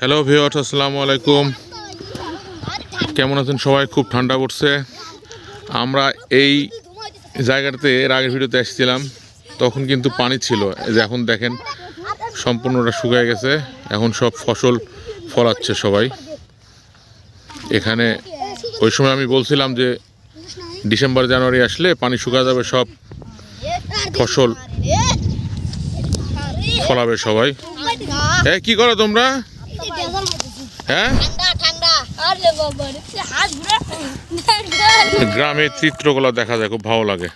Hello ভিওট আসসালামু আলাইকুম। কেমন আছেন সবাই? খুব ঠান্ডা পড়ছে। আমরা এই জায়গাটাতে এর আগের ভিডিওতে এসেছিলাম। তখন কিন্তু পানি ছিল। যে এখন দেখেন, সম্পূর্ণটা শুকিয়ে গেছে। এখন সব ফসল ফলাচ্ছে সবাই। এখানে ওই সময় আমি বলছিলাম যে, ডিসেম্বর, জানুয়ারি আসলে পানি শুকা যাবে, সব ফসল ফলাবে সবাই। এ কি করো তোমরা? হ্যাঁ? গ্রামের চিত্রগুলো দেখা যায় খুব ভালো লাগে।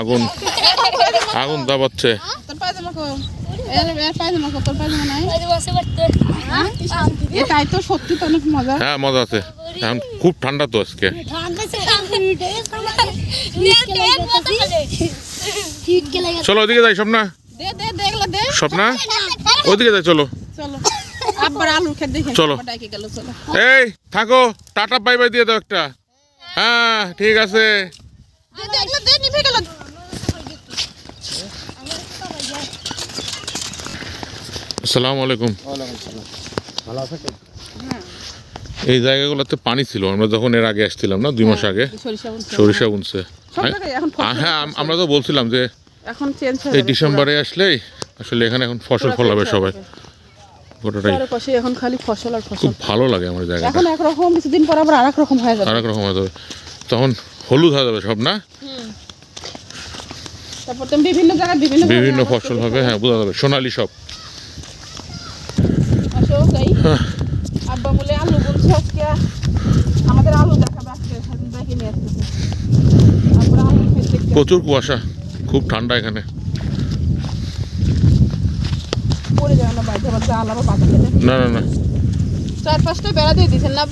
আগুন। আগুন দাবাচ্ছে। হ্যাঁ মজা আছে। এখন খুব ঠান্ডা তো আজকে। হিট কে লাগে চলো ওদিকে যাই স্বপ্না। দে দে দে এগুলো দে। স্বপ্না? ওদিকে যাই চলো। চলো। এই থাকো টাটা বাই বাই দিয়ে দাও একটা। হ্যাঁ ঠিক আছে। আসসালামু আলাইকুম। এই জায়গাগুলোতে পানি ছিল আমরা যখন এর আগে আসছিলাম না দুই মাস আগে সরিষা বুনছে। ফসল হ্যাঁ আমরা তো বলছিলাম যে হয়ে এই ডিসেম্বরে আসলেই আসলে এখানে এখন ফসল ফলাবে সবাই। হয়ে। গোটাটাই চারপাশে এখন খালি ফসল আর খুব ফসল ভালো লাগে আমার এখন একরকম কিছুদিন পর আবার আরেক রকম হয়ে যাবে। আরেক রকম হয়ে যাবে। তখন হলুদ হয়ে যাবে সব না? তারপর বিভিন্ন জায়গায় বিভিন্ন বিভিন্ন ফসল হবে হ্যাঁ বোঝা যাবে। সোনালি সব। যাই। আব্বা বলে আলু বলছে আজকে। আমাদের আলু দেখাবে আজকে দেখে নিয়ে আসতেছে। আমরা আলু খেতে দেখতে প্রচুর কুয়াশা খুব ঠান্ডা এখানে। পড়ে যাবে না আলু না না না। চার পাঁচটা বেড়া দিয়ে দিয়েছেন না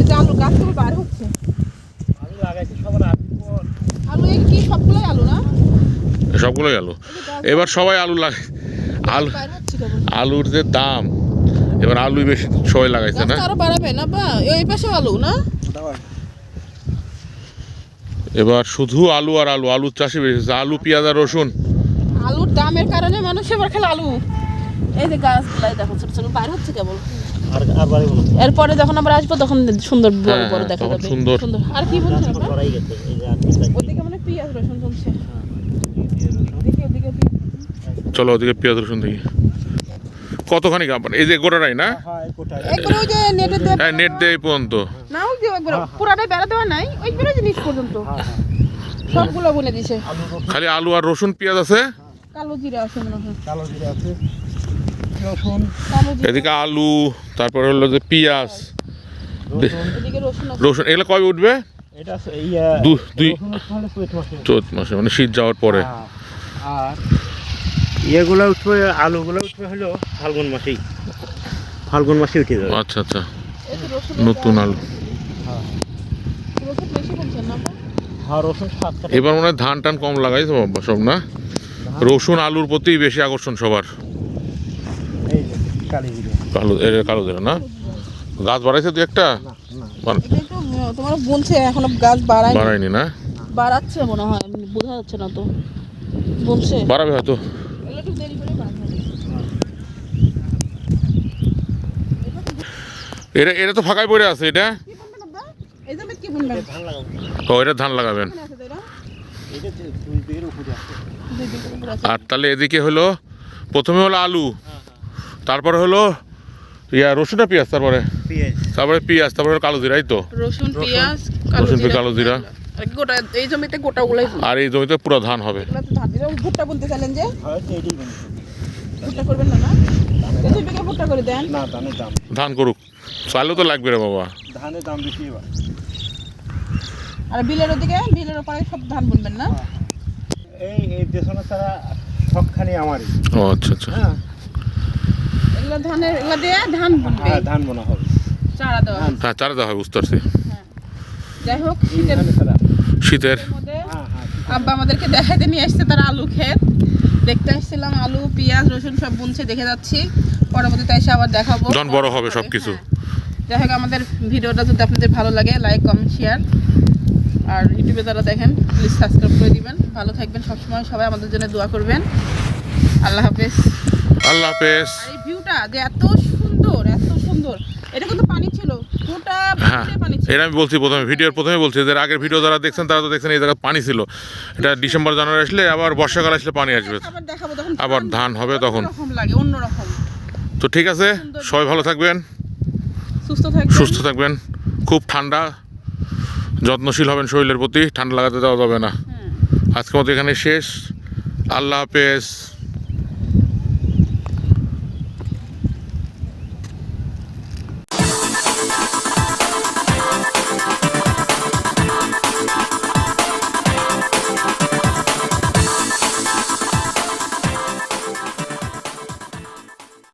এই যে আলু গাছ থেকে বার হচ্ছে আলু এই কি সবগুলোই আলু না? সবগুলো গেল এবার সবাই আলু লাগে আলু আলুর যে দাম এবার আলু বেশি সবাই লাগাইছে না? আরও বাড়াবে না বা এই পাশেও আলু না? এবার শুধু আলু আর আলু আলুর চাষই বেশি আলু পেঁয়াজ আর রসুন। আলুর দামের কারণে মানুষ এবার খেলে আলু। এই যে গাছগুলাই দেখো ছোট ছোট বার হচ্ছে কেবল। এরপরে যখন আমরা আসব তখন সুন্দর বড় হ্যাঁ, বড় হ্যাঁ, দেখা যাবে সুন্দর। আর কি বলছেন আপনারা? ওদিকে মানে পেঁয়াজ রসুন চলছে। চলো ওদিকে পেঁয়াজ রসুন দেখি। কতখানি কাপড় এই যে গোটাটাই না? ওই হ্যাঁ নেট দিয়ে এই পর্যন্ত। না ওই যে পুরাটাই বেড়া দেওয়া নাই ওইবারে যে নিচ পর্যন্ত। সবগুলো বলে দিছে। খালি আলু আর রসুন পেঁয়াজ আছে? কালো জিরা আছে মনে হয়। কালো জিরা আছে। রসুন। এদিকে আলু তারপরে হলো যে পেঁয়াজ। রসুন। এদিকে রসুন আছে। রসুন এগুলো কবে উঠবে? চৈত মাসে। মানে শীত যাওয়ার পরে। হ্যাঁ, আর ইয়েগুলো উঠবে আলুগুলো উঠবে হলো ফাল্গুন মাসেই। ফাল্গুন মাসে উঠে যাবে। আচ্ছা আচ্ছা। নতুন আলু। রসুন বেশি বলছেন না আপা? হ্যাঁ রসুন সাত কাটা এবার মনে হয় ধান টান কম লাগাইছে সব না? রসুন আলুর প্রতি বেশি আকর্ষণ সবার। এই যে কালি না? গাছ বাড়াইছে দু একটা? আহ, তোমার এখনও গাছ বাড়ায় বাড়ায়নি না? বাড়াচ্ছে মনে হয় বোঝা যাচ্ছে না তো। বলছে বাড়াবে হয়তো। এটা এটা তো ফাঁকাই পড়ে আছে এটা? ও এটা ধান লাগাবেন? এটা। আর তাহলে এদিকে হলো প্রথমে হলো আলু তারপরে হলো ইয়া রসুন আর পেঁয়াজ তারপরে? তারপরে পেঁয়াজ তারপরে হলো কালো জিরাই তো? রসুন পেঁয়াজ রসুন, কালো জিরা। আর এই জমিতে গোটা গুলাই আর এই জমিতে পুরো ধান হবে। এগুলো তো ধান ভুট্টা বলতে চাইলেন যে? বন্ধু ভুট্টা করবেন না না? এই দুই বিঘা ভুট্টা করে দেন। না ধানের দাম। ধান করুক। চাইলেও তো লাগবে রে বাবা। ধানের দাম বেশি আর বিলের ওদিকে বিলের ওপারে সব ধান বুনবেন না? এই এই দেশনা ছাড়া সবখানি আমারই। ও আচ্ছা আচ্ছা। হ্যাঁ। এগুলো ধানের এগুলো দিয়ে ধান বুনবে। হ্যাঁ ধান বোনা হবে। চারা দেওয়া হ্যাঁ চারা দেওয়া হয় বুঝতে পারছি যাই হোক শীতের শীতের। হ্যাঁ হ্যাঁ আব্বা আমাদেরকে দেখাতে নিয়ে আসছে তার আলু ক্ষেত। দেখতে আসছিলাম আলু পেঁয়াজ রসুন সব বুনছে দেখে যাচ্ছি। পরবর্তীতে এসে আবার দেখাবো। যখন বড় হবে সব কিছু হ্যাঁ। যাই হোক আমাদের ভিডিওটা যদি আপনাদের ভালো লাগে লাইক কমেন্ট শেয়ার আর ইউটিউবে যারা দেখেন প্লিজ সাবস্ক্রাইব করে দিবেন। ভালো থাকবেন সবসময়। সবাই আমাদের জন্য দোয়া করবেন। আল্লাহ হাফেজ। আল্লাহ হাফেজ। এই ভিউটা যে এত সুন্দর এত সুন্দর। এটা কিন্তু পানি ছিল। গোটা হ্যাঁ পানি ছিল। এটা আমি বলছি প্রথমে ভিডিওর প্রথমে বলছি যে আগের ভিডিও যারা দেখছেন তারা তো দেখছেন এই জায়গায় পানি ছিল। এটা ডিসেম্বর জানুয়ারি আসলে আবার বর্ষাকাল আসলে পানি আসবে। আবার দেখাবো তখন। আবার ধান হবে তখন। অন্যরকম লাগে অন্যরকম। তো ঠিক আছে সবাই ভালো থাকবেন। সুস্থ থাকবে সুস্থ থাকবেন। খুব ঠান্ডা। যত্নশীল হবেন শরীরের প্রতি ঠান্ডা লাগাতে দেওয়া যাবে না। আজকের মতো এখানে শেষ। আল্লাহ হাফেজ।